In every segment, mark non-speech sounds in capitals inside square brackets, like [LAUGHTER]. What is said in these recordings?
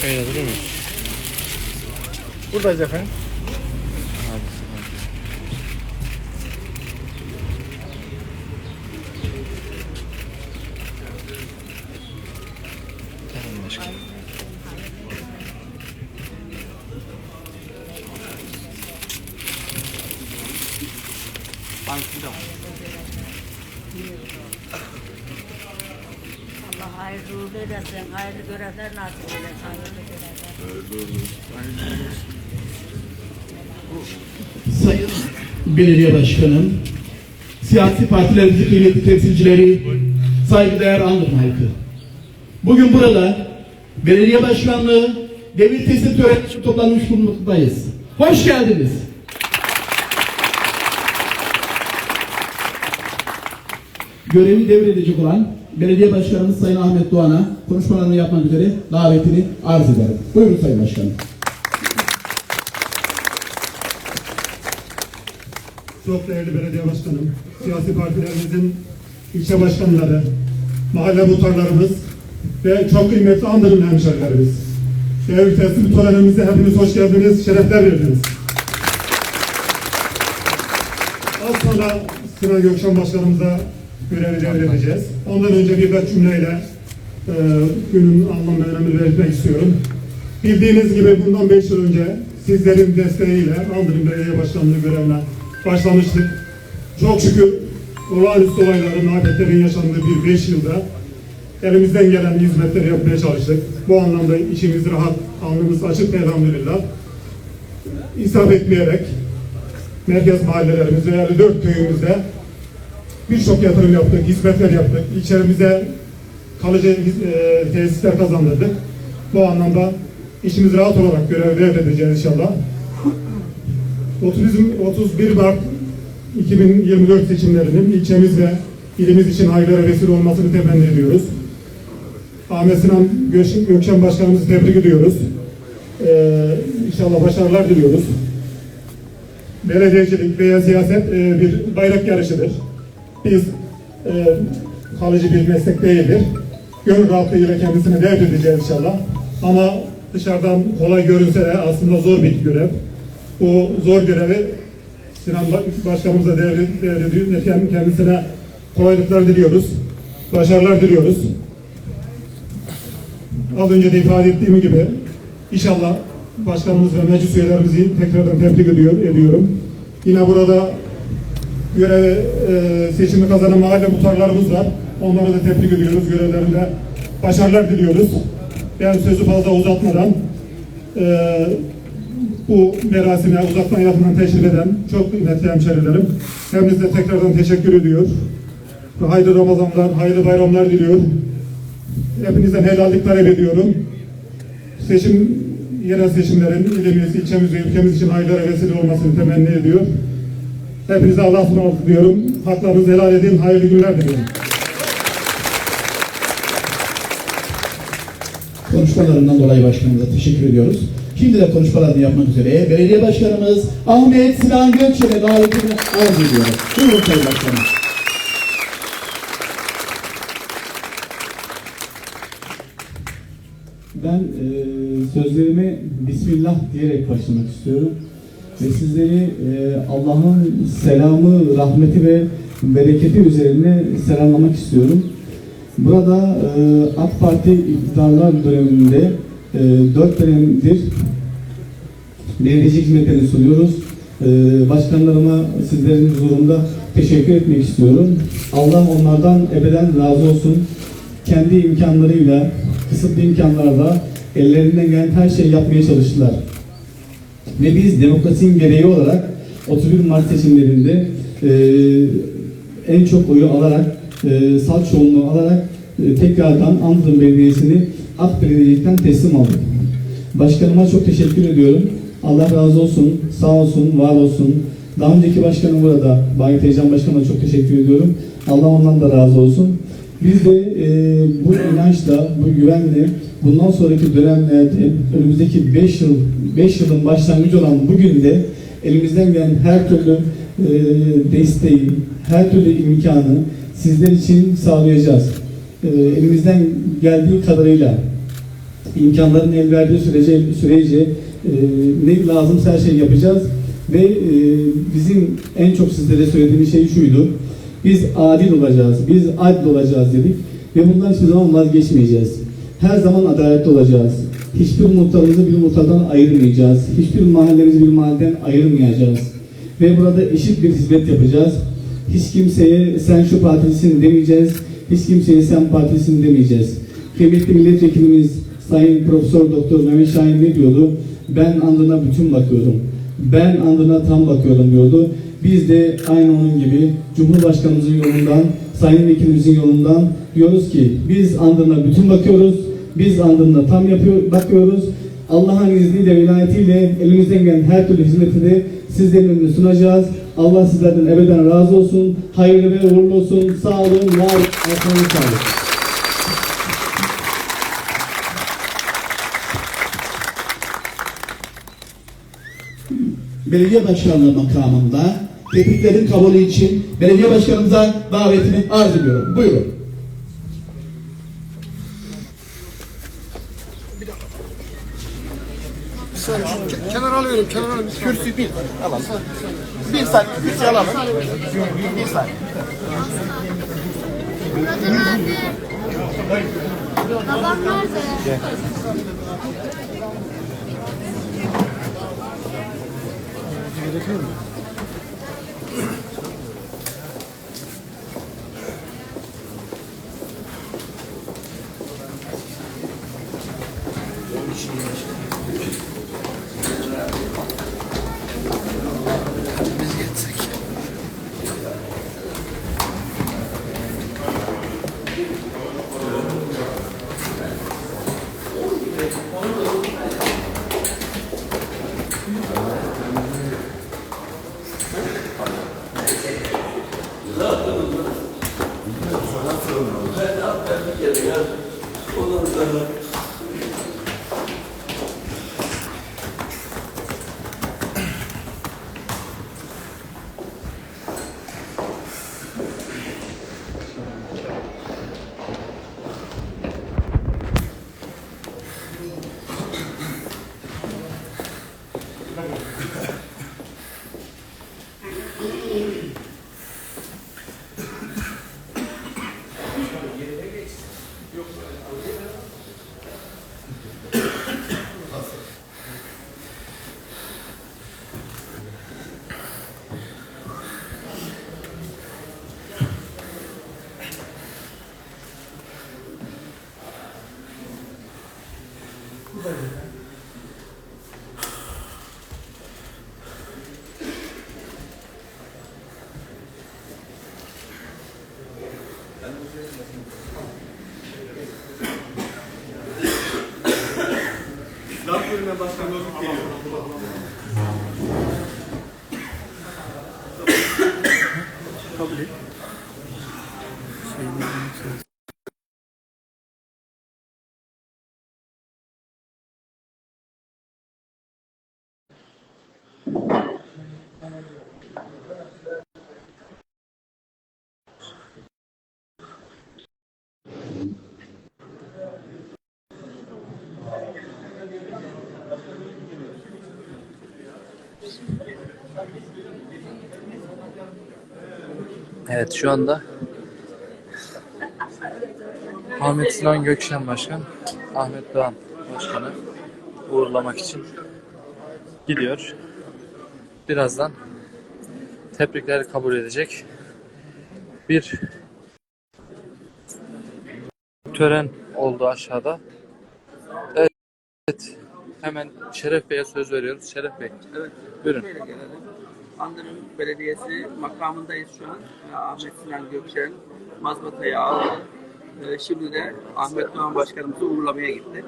Şöyle durur mu? Buradayız efendim. Tamam başkanım. Allah hayırlı uğurlu Sayın Belediye Başkanım, siyasi partilerimizin kıymetli temsilcileri, saygıdeğer Andırma halkı. Bugün burada belediye başkanlığı devir teslim töreni toplanmış bulunmaktayız. Hoş geldiniz. Görevi devredecek olan Belediye Başkanımız Sayın Ahmet Doğan'a konuşmalarını yapmak üzere davetini arz ederim. Buyurun Sayın Başkanım. Çok değerli belediye başkanım, siyasi partilerimizin ilçe başkanları, mahalle muhtarlarımız ve çok kıymetli Andırın hemşerilerimiz. Devir teslim törenimize hepiniz hoş geldiniz, şerefler verdiniz. Az sonra Sinan Gökşen Başkanımıza görevi devredeceğiz. Ondan önce birkaç cümleyle e, günün anlam ve önemini belirtmek istiyorum. Bildiğiniz gibi bundan 5 yıl önce sizlerin desteğiyle Andırın Belediye Başkanlığı görevine başlamıştık. Çok şükür olağanüstü olayların, afetlerin yaşandığı bir 5 yılda elimizden gelen hizmetleri yapmaya çalıştık. Bu anlamda işimiz rahat, alnımız açık elhamdülillah. İsraf etmeyerek merkez mahallelerimiz ve 54 köyümüzde birçok yatırım yaptık, hizmetler yaptık. İçerimize kalıcı e, tesisler kazandırdık. Bu anlamda işimiz rahat olarak görev devredeceğiz inşallah. 30, 31 Mart 2024 seçimlerinin ilçemiz ve ilimiz için hayırlara vesile olmasını temenni ediyoruz. Ahmet Sinan Gök- Gökşen Başkanımızı tebrik ediyoruz. Ee, inşallah başarılar diliyoruz. Belediyecilik veya siyaset e, bir bayrak yarışıdır. Biz e, kalıcı bir meslek değildir. Gönül rahatlığıyla kendisine devredeceğiz inşallah. Ama dışarıdan kolay görünse de aslında zor bir görev. Bu zor görevi Sinan Ba- Başkanımıza devre- devrediyor. Kend- Kendisine kolaylıklar diliyoruz. Başarılar diliyoruz. Az önce de ifade ettiğim gibi inşallah başkanımız ve meclis üyelerimizi tekrardan tebrik ediyor, ediyorum. Yine burada görev e, seçimi kazanan mahalle muhtarlarımız var. Onları da tebrik ediyoruz. Görevlerinde başarılar diliyoruz. Ben sözü fazla uzatmadan e, bu merasime uzaktan yakından teşrif eden çok kıymetli hemşerilerim. Hepinize tekrardan teşekkür ediyor. Hayırlı Ramazanlar, hayırlı bayramlar diliyor. Hepinizden helallik talep ediyorum. Seçim, yerel seçimlerin ilimiz, ilçemiz ve ülkemiz için hayırlara vesile olmasını temenni ediyor. Hepinize Allah'a ısmarladık diyorum. Haklarınızı helal edin. Hayırlı günler diliyorum. Konuşmalarından dolayı başkanımıza teşekkür ediyoruz. Şimdi de konuşmalarını yapmak üzere belediye başkanımız Ahmet Sinan Gökçen'e davetini arz ediyoruz. Buyurun Sayın Başkanım. Ben e, sözlerime Bismillah diyerek başlamak istiyorum. Ve sizleri e, Allah'ın selamı, rahmeti ve bereketi üzerine selamlamak istiyorum. Burada e, AK Parti iktidarlar döneminde e, 4 dönemdir belediyeci hizmetlerini sunuyoruz. E, başkanlarıma sizlerin huzurunda teşekkür etmek istiyorum. Allah onlardan ebeden razı olsun kendi imkanlarıyla, kısıtlı imkanlarla ellerinden gelen her şeyi yapmaya çalıştılar. Ve biz demokrasinin gereği olarak 31 Mart seçimlerinde e, en çok oyu alarak, e, salt çoğunluğu alarak e, tekrardan Andırın Belediyesi'ni AK Belediyecilikten teslim aldık. Başkanıma çok teşekkür ediyorum. Allah razı olsun, sağ olsun, var olsun. Daha önceki başkanım burada, Bayit Teycan Başkanıma çok teşekkür ediyorum. Allah ondan da razı olsun. Biz de e, bu inançla, bu güvenle bundan sonraki dönemlerde önümüzdeki 5 yıl 5 yılın başlangıcı olan bugün de elimizden gelen her türlü e, desteği, her türlü imkanı sizler için sağlayacağız. Ee, elimizden geldiği kadarıyla imkanların el verdiği sürece sürece e, ne lazımsa her şeyi yapacağız ve e, bizim en çok sizlere söylediğimiz şey şuydu. Biz adil olacağız, biz adil olacağız dedik ve bundan hiçbir zaman vazgeçmeyeceğiz. Her zaman adaletli olacağız. Hiçbir muhtarımızı bir muhtardan ayırmayacağız. Hiçbir mahallemizi bir mahalleden ayırmayacağız. Ve burada eşit bir hizmet yapacağız. Hiç kimseye sen şu partilisin demeyeceğiz. Hiç kimseye sen partilisin demeyeceğiz. Kıymetli milletvekilimiz Sayın Profesör Doktor Mehmet Şahin ne diyordu? Ben andına bütün bakıyorum. Ben andına tam bakıyorum diyordu. Biz de aynı onun gibi Cumhurbaşkanımızın yolundan, Sayın Vekilimizin yolundan diyoruz ki biz andına bütün bakıyoruz. Biz andına tam yapıyor, bakıyoruz. Allah'ın izniyle, velayetiyle elimizden gelen her türlü hizmeti de sizlerin önüne sunacağız. Allah sizlerden ebeden razı olsun. Hayırlı ve uğurlu olsun. Sağ olun, var olun. Ayaklarınıza sağlık. Belediye başkanlığı makamında tebriklerin kabulü için belediye başkanımıza davetimi arz ediyorum. Buyurun. Kenar alıyorum, kenar alıyorum. Kürsü bir alalım. Bir saniye, kürsü alalım. Bir saniye. Babam nerede? Gerekiyor mu? Şimdi İslam bölümüne başkan Bozuk geliyor. Evet şu anda Ahmet Sinan Gökşen Başkan, Ahmet Doğan Başkanı uğurlamak için gidiyor. Birazdan tebrikleri kabul edecek. Bir tören oldu aşağıda. Hemen Şeref Bey'e söz veriyoruz. Şeref Bey. Evet. Buyurun. Şöyle gelelim. Andırın Belediyesi makamındayız şu an. Ee, Ahmet Sinan Gökçen mazbatayı aldı. Ee, Şimdi de Ahmet Doğan Başkanımızı uğurlamaya gitti.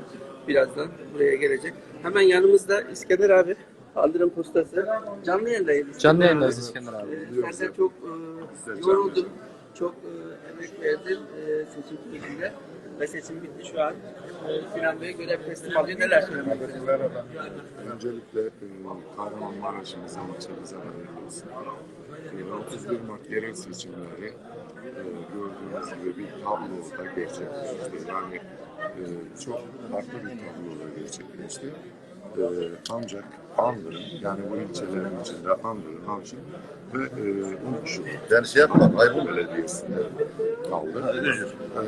Birazdan buraya gelecek. Hemen yanımızda İskender abi. Andırın postası. Canlı yayındayız. Canlı yayındayız İskender abi. Ee, Sen de çok e, yoruldun. Çok e, emek verdin e, seçim sürecinde. Ve seçim bitti şu an. E, Sinan Bey görev teslim alıyor. Neler söylemek istiyorsun? Merhaba. Öncelikle e, Kahramanmaraş'ımıza, ilçemize hayırlı olsun. e, 31 Mart yerel seçimleri e, gördüğünüz gibi bir tabloda gerçekleşti. Yani e, çok farklı bir tabloda gerçekleşti. E, ancak Andırın, yani bu ilçelerin içinde Andırın, Avcı ve e, Unuşu, yani şey yapma, Aybol Belediyesi'nde kaldı. E,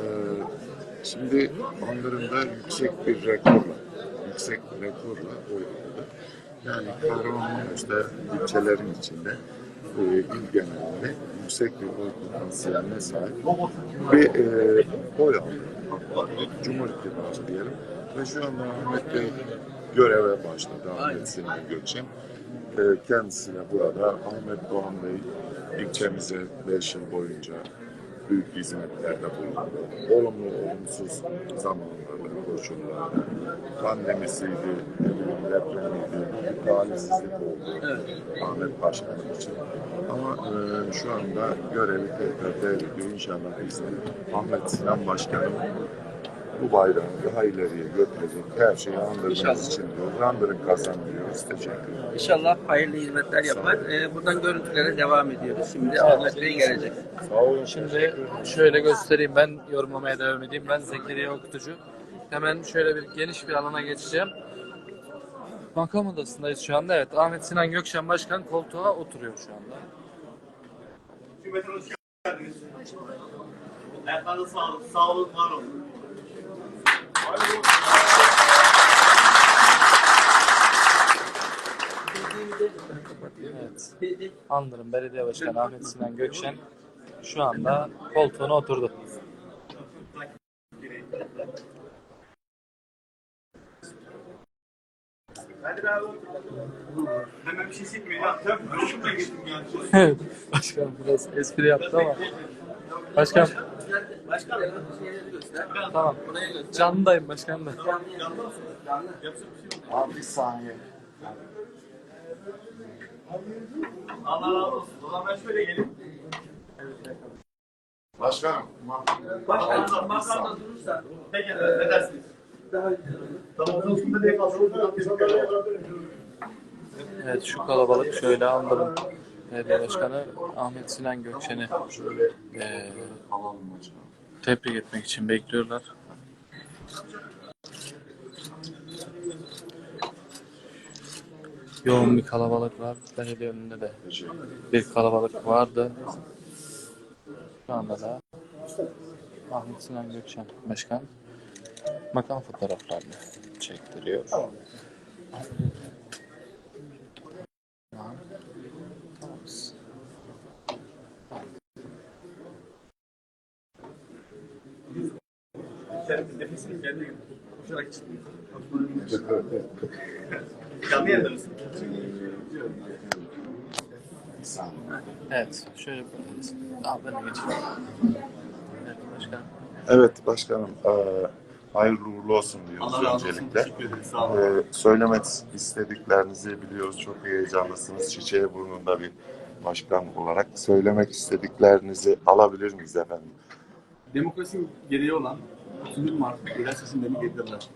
şimdi Andırın'da yüksek bir rekorla, yüksek bir rekorla oy aldı. Yani Kahramanmaraş'ta ilçelerin içinde e, il genelinde yüksek bir oy potansiyeline sahip bir e, oy aldı. AK Parti, Cumhur İttifakı diyelim. Ve şu anda Ahmet Bey göreve başladı. Ahmet Sinan Gökçen. E, kendisine burada Ahmet Doğan Bey ilçemize 5 yıl boyunca büyük hizmetlerde bulundu. Olumlu, olumsuz zamanlarda, koşullarda, pandemisiydi, depremiydi, talihsizlik oldu Ahmet Başkanım için. Ama e, şu anda görevi tekrar devrediyor. İnşallah biz de Ahmet Sinan Başkanım bu bayrağı daha ileriye götürecek her şeyi andırmamız İnşallah. için diyoruz. Andırın kazanıyoruz. Teşekkür ederim. İnşallah hayırlı hizmetler yapar. Ee, buradan görüntülere devam ediyoruz. Şimdi Ahmet Bey gelecek. Sağ olun. Şimdi şöyle göstereyim ben yorumlamaya devam edeyim. Ben Zekeriya Okutucu. Hemen şöyle bir geniş bir alana geçeceğim. Makam odasındayız şu anda. Evet Ahmet Sinan Gökşen Başkan koltuğa oturuyor şu anda. Ayaklarınıza sağlık. Sağ olun, var olun. Evet. Andırın Belediye Başkanı Ahmet Sinan Gökşen şu anda koltuğuna oturdu. Hemen bir şey silmiyor ya. [LAUGHS] Tabii, biraz espri yaptı ama. Başkan Başkanım şeyleri göster. tamam. Canlıdayım başkan da. Abi bir saniye. Allah razı olsun. O zaman ben şöyle geleyim. Başkanım. Başkanım, makamda durursa. Peki, ne dersiniz? Tamam. Evet şu kalabalık şöyle Andırın Belediye Başkanı Ahmet Sinan Alalım hocam. tebrik etmek için bekliyorlar. Yoğun bir kalabalık var. Belediye önünde de bir kalabalık vardı. Şu anda da Ahmet Sinan Gökşen Başkan makam fotoğraflarını çektiriyor. Nefesini kendine koşarak çıktı. [LAUGHS] Canlı yayında mısın? Evet, şöyle Al ben de geçeyim. Evet, başkan. Evet başkanım. eee, hayırlı uğurlu olsun diyoruz Allah olsun. öncelikle. Teşekkür ederim. Sağ olun. Eee, söylemek istediklerinizi biliyoruz. Çok heyecanlısınız. Çiçeği burnunda bir başkan olarak söylemek istediklerinizi alabilir miyiz efendim? Demokrasinin gereği olan 31 Mart yerel seçimlerini getirdiler.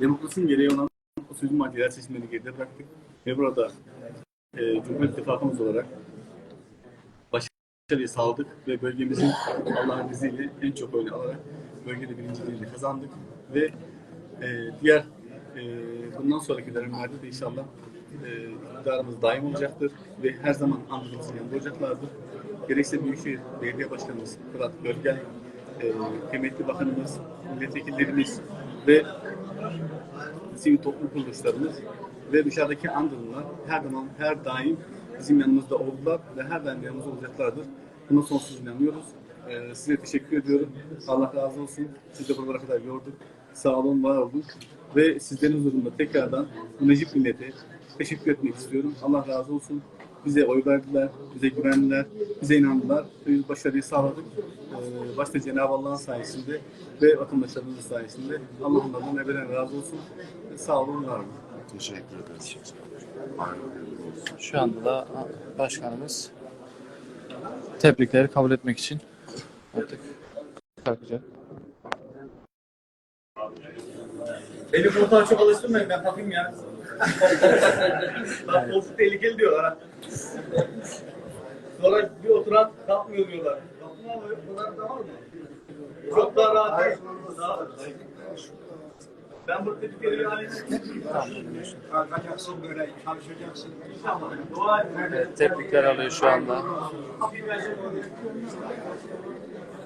Demokrasinin gereği olan 31 Mart yerel seçimlerini geride bıraktık. Ve burada e, Cumhur İttifakımız olarak başarıyı sağladık ve bölgemizin Allah'ın izniyle en çok oyunu alarak bölgede birinciliğini kazandık. Ve e, diğer e, bundan sonraki dönemlerde de inşallah e, iktidarımız daim olacaktır ve her zaman andımızın yanında olacaklardır. Gerekse Büyükşehir Belediye Başkanımız Fırat Görgel, e, kıymetli bakanımız, milletvekillerimiz ve sivil toplum kuruluşlarımız ve dışarıdaki Andırınlar her zaman, her daim bizim yanımızda oldular ve her daim yanımızda olacaklardır. Buna sonsuz inanıyoruz. Ee, size teşekkür ediyorum. Allah razı olsun. Siz de buralara kadar gördük. Sağ olun, var olun. Ve sizlerin huzurunda tekrardan bu Necip millete teşekkür etmek istiyorum. Allah razı olsun. Bize oy verdiler, bize güvendiler, bize inandılar. Biz başarıyı sağladık. Ee, başta Cenab-ı Allah'ın sayesinde ve vatandaşlarımızın sayesinde. Allah onlardan ebeden razı olsun. Sağ olun, var olun. Teşekkür ederiz. Şu anda da başkanımız tebrikleri kabul etmek için artık kalkacak. Beni koltuğa çok alıştırmayın ben takayım ya. Bak koltuk tehlikeli diyorlar. Sonra bir oturan kalkmıyor diyorlar. Kalkmıyor mu? Bunlar tamam mı? Çok daha rahat. Daha... Ben bu tetikleri yani... Kalkacaksın böyle çalışacaksın. İnşallah. Dua edin. Evet, tebrikler alıyor şu anda.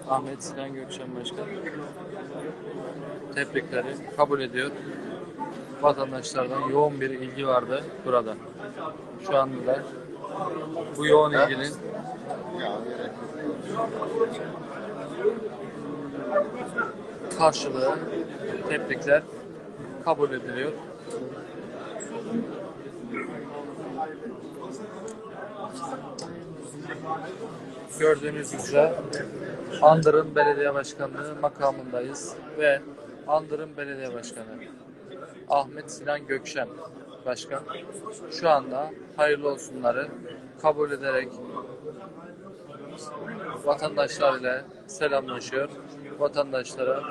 Ahmet Sinan Gökşen Başkan. Tebrikleri kabul ediyor. Vatandaşlardan yoğun bir ilgi vardı burada. Şu anda da bu yoğun ilginin karşılığı tebrikler kabul ediliyor. Gördüğünüz üzere Andır'ın belediye başkanlığı makamındayız ve Andır'ın belediye başkanı Ahmet Sinan Gökşen başkan şu anda hayırlı olsunları kabul ederek vatandaşlar ile selamlaşıyor. Vatandaşlara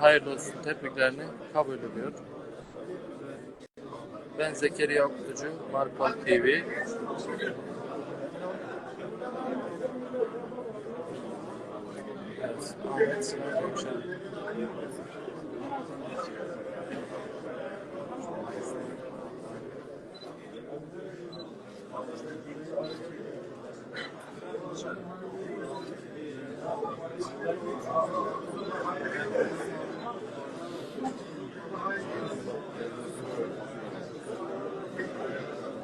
hayırlı olsun tebriklerini kabul ediyor. Ben Zekeriya Okutucu, Markol TV. Evet, Ahmet Sinan Gökşen.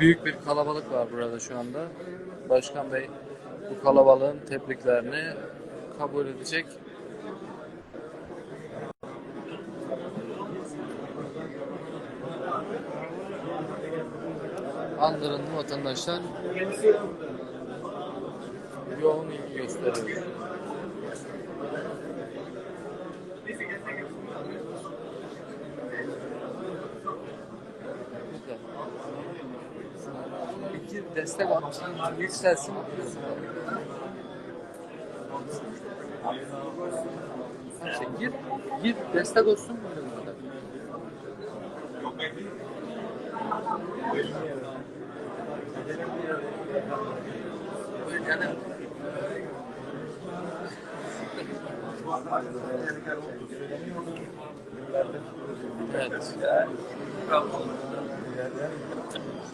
Büyük bir kalabalık var burada şu anda. Başkan Bey bu kalabalığın tebriklerini kabul edecek. Andırın vatandaşlar yoğun ilgi gösteriyor. İki destek at, yükselsin. İşte gir, gir destek olsun. Yani Evet.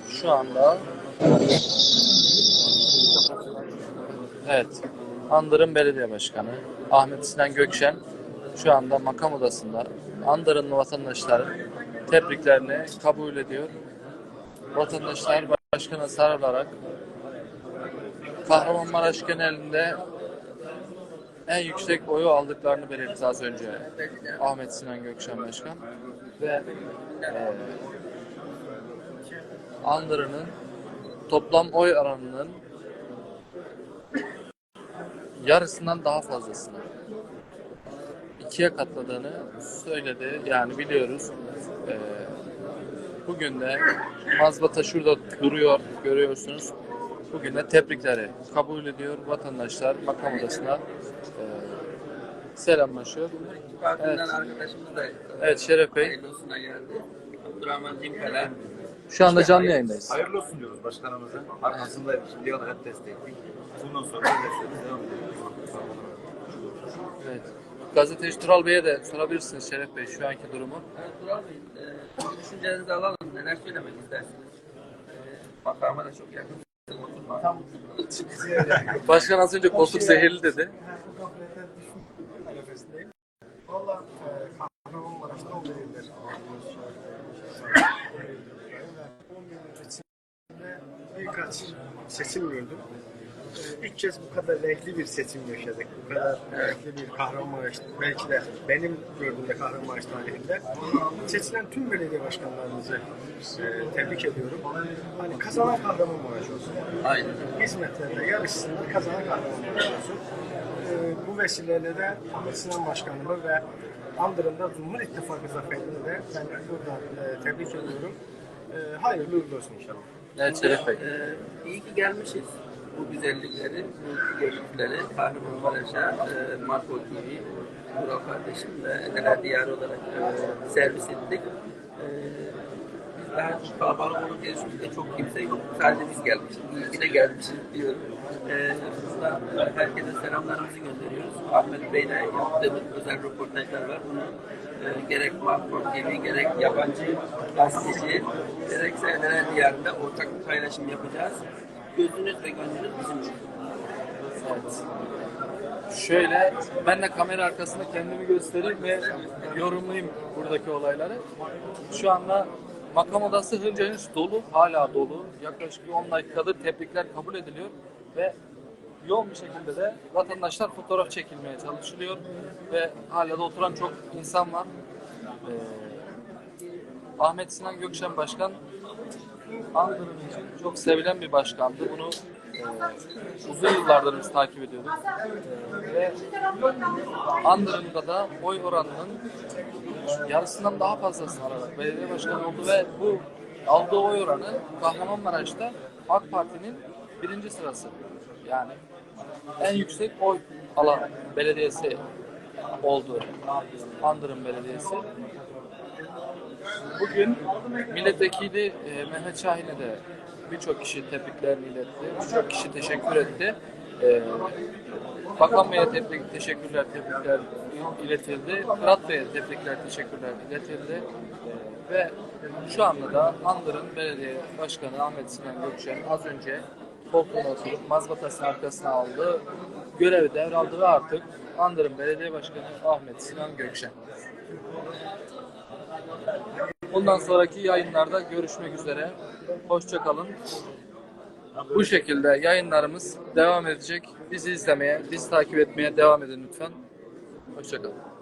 Şu anda Evet. Andırın Belediye Başkanı Ahmet Sinan Gökşen şu anda makam odasında Andırın vatandaşları tebriklerini kabul ediyor. Vatandaşlar başkana sarılarak Kahramanmaraş genelinde en yüksek oyu aldıklarını belirtti az önce Ahmet Sinan Gökşen Başkan ve e, Andırı'nın toplam oy oranının yarısından daha fazlasını ikiye katladığını söyledi. Yani biliyoruz. Ee, bugün de mazbata şurada duruyor görüyorsunuz. Bugün de tebrikleri kabul ediyor. Vatandaşlar makam odasına e, selamlaşıyor. Partinden Evet. arkadaşımız da Evet Şeref Bey. hayırlı olsuna geldi. Abdurrahman Cinkala. Şu anda canlı yayındayız. Hayırlı olsun diyoruz başkanımıza. Arkasındayız. Şimdiye kadar hep destekledik. Bundan sonra da. Devam ediyoruz. Evet. Gazeteci Tural Bey'e de sorabilirsiniz Şeref Bey şu anki durumu. Tural Bey, e, düşüncelerinizi alalım. Neler söylemek istersiniz? E, makama da çok yakın. Başkan az önce koltuk zehirli dedi. E, Kahramanmaraş'ta o belirler. 11 yıl içinde birkaç seçim gördüm. İlk kez bu kadar renkli bir seçim yaşadık. Bu kadar renkli bir Kahramanmaraş, belki de benim gördüğümde Kahramanmaraş tarihinde seçilen tüm belediye başkanlarımızı e, tebrik ediyorum. Hani kazanan Kahramanmaraş olsun. Aynen. Hizmetlerinde yarışsınlar, kazanan Kahramanmaraş olsun. E, bu vesileyle de Ahmet Sinan Başkanımı ve Andırın'da Cumhur İttifakı zaferini de ben buradan e, tebrik ediyorum. E, hayırlı uğurlu olsun inşallah. Evet Şeref Bey. Ee, iyi ki gelmişiz. Bu güzellikleri, bu görüntüleri Kahramanmaraş'a, e, Marco TV Vural kardeşimle Neler Diyarı olarak e, servis ettik. E, biz daha çok kalabalık diye düşündük. Çok kimse yok. Sadece biz gelmişiz. Ki de gelmişiz diyorum. E, herkese selamlarımızı gönderiyoruz. Ahmet Bey'le yaptığımız özel röportajlar var. Bunu e, gerek Makro TV, gerek yabancı gazeteci, gerekse Neler Diyarı'nda ortak paylaşım yapacağız. Gözünüz ve gönlünüz bizim için. Evet. Şöyle ben de kamera arkasında kendimi göstereyim ve yorumlayayım buradaki olayları. Şu anda makam odası hınca hınç dolu, hala dolu. Yaklaşık bir 10 dakikadır tebrikler kabul ediliyor ve yoğun bir şekilde de vatandaşlar fotoğraf çekilmeye çalışılıyor ve hala da oturan çok insan var. Ee, Ahmet Sinan Gökşen Başkan Andırın için çok sevilen bir başkandı. Bunu e, uzun yıllardır biz takip ediyorduk. E, ve Andırın'da da oy oranının yarısından daha fazlasını alarak belediye başkanı oldu ve bu aldığı oy oranı Kahramanmaraş'ta AK Parti'nin birinci sırası. Yani en yüksek oy alan belediyesi oldu. Andırın Belediyesi. Bugün milletvekili e, Mehmet Şahin'e de birçok kişi tebriklerini iletti. Birçok kişi teşekkür etti. E, Bakan Bey'e tebrik, teşekkürler, tebrikler iletildi. Fırat Bey'e tebrikler, teşekkürler iletildi. E, ve şu anda da Andır'ın belediye başkanı Ahmet Sinan Gökçen az önce koltuğuna oturup mazbatasının arkasına aldı. Görevi devraldı ve artık Andır'ın belediye başkanı Ahmet Sinan Gökçen. Bundan sonraki yayınlarda görüşmek üzere. Hoşça kalın. Bu şekilde yayınlarımız devam edecek. Bizi izlemeye, bizi takip etmeye devam edin lütfen. Hoşça kalın.